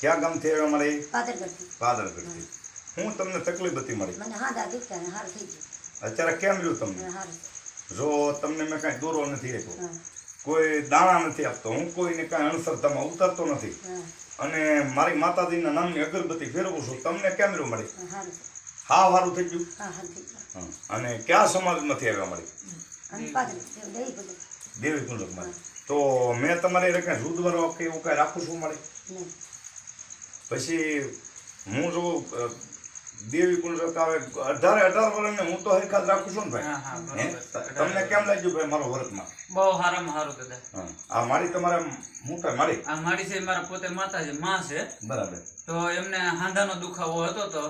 ક્યાં ગામથી આવ્યા મારે? પાદર પાદરગઢથી. હું તમને તકલીફ હતી મારી. અત્યારે કેમ રહ્યું તમને? જો તમને મેં કાંઈ દોરો નથી આપ્યો. કોઈ દાણા નથી આપતો. હું કોઈને કાંઈ અણસરતામાં ઉતારતો નથી. અને મારી માતાજીના નામની અગરબત્તી ફેરવું છું. તમને કેમ રહ્યું મળી હા, હારું. સારું થઈ ગયું. અને કયા સમાજમાંથી આવ્યા મળી દેવી કુંડકમાં તો મેં તમારે એને કાંઈ રૂદવારો કે એવું કાંઈ રાખું છું મળી પછી હું જો દેવી કુંડ આવે અઢારે અઢાર વર્ષને હું તો હરખાત રાખું છું ને ભાઈ. હા, હે? બરોબર. તમને કેમ લાગ્યું ભાઈ મારો વર્તમાં બહુ સારામાં સારું દાદા. આ મારી તમારા હું કાંઈ મારી? આ મારી છે મારા પોતે માતા છે માં છે. બરાબર. તો એમને હાંધાનો દુખાવો હતો તો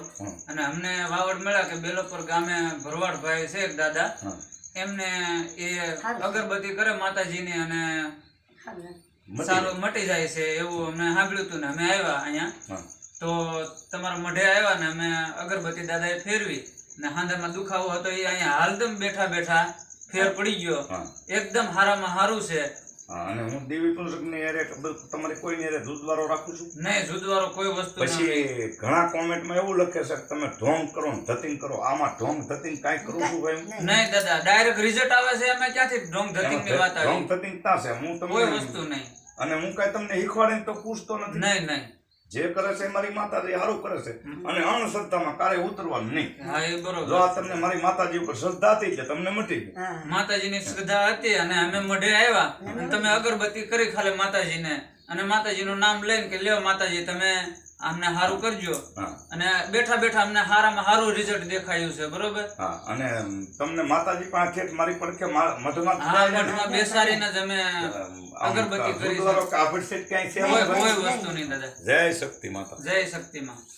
અને અમને વાવડ મળ્યા કે બેલોપર ગામે ભરવાડભાઈ છે એક દાદા. એમને એ અગરબત્તી કરે માતાજીની અને હારું મટી સારું મટી જાય છે એવું અમે સાંભળ્યું હતું ને અમે આવ્યા અહીંયા. તો તમારા મઢે આવ્યા ને અમે અગરબત્તી દાદાએ ફેરવી ને હાંધામાં દુખાવો હતો એ અહીંયા હાલદમ બેઠા બેઠા ફેર પડી ગયો. એકદમ હારામાં હારું છે. અને હું દેવી કુંડકની હારે તમારે કોઈની હારે દૂધવારો રાખું છું? નહીં જુદવારો કોઈ વસ્તુ પછી ઘણા કોમેન્ટમાં એવું લખે છે કે તમે ઢોંગ કરો ને ધતિંગ કરો. આમાં ઢોંગ ધતિંગ કાંઈ કરું છું ભાઈ? નહીં. દાદા ડાયરેક્ટ રિઝલ્ટ આવે છે અમે ક્યાંથી ઢોંગ ધતિંગની વાત ઢોંગ ધતિંગ ત્યાં છે હું કોઈ વસ્તુ નહીં. અને હું કાંઈ તમને શીખવાડીને તો પૂછતો નથી. નહીં નહીં. જે કરે છે મારી માતાજી સારું કરે છે. અને અણશ્રદ્ધામાં કારે ઉતરવાનું નહીં. હા એ જો આ તમને મારી માતાજી ઉપર શ્રદ્ધા હતી એટલે તમને મટી માતાજી ની માતાજીની શ્રદ્ધા હતી અને અમે મઢે આવ્યા. અને તમે અગરબત્તી કરી ખાલી માતાજીને. અને માતાજીનું નામ લઈને કે લ્યો માતાજી તમે અમને સારું કરજો. અને બેઠા બેઠા અમને હારામાં સારું રિઝલ્ટ દેખાયું છે બરોબર? હા અને તમને માતાજી પાસે મારી પડખે મઢમાં હા મઠમાં બેસાડીને જ અમે અગરબત્તી કરી સેટ ક્યાંય છે? કોઈ વસ્તુ નહીં દાદા. જય શક્તિ માતા. જય શક્તિમાં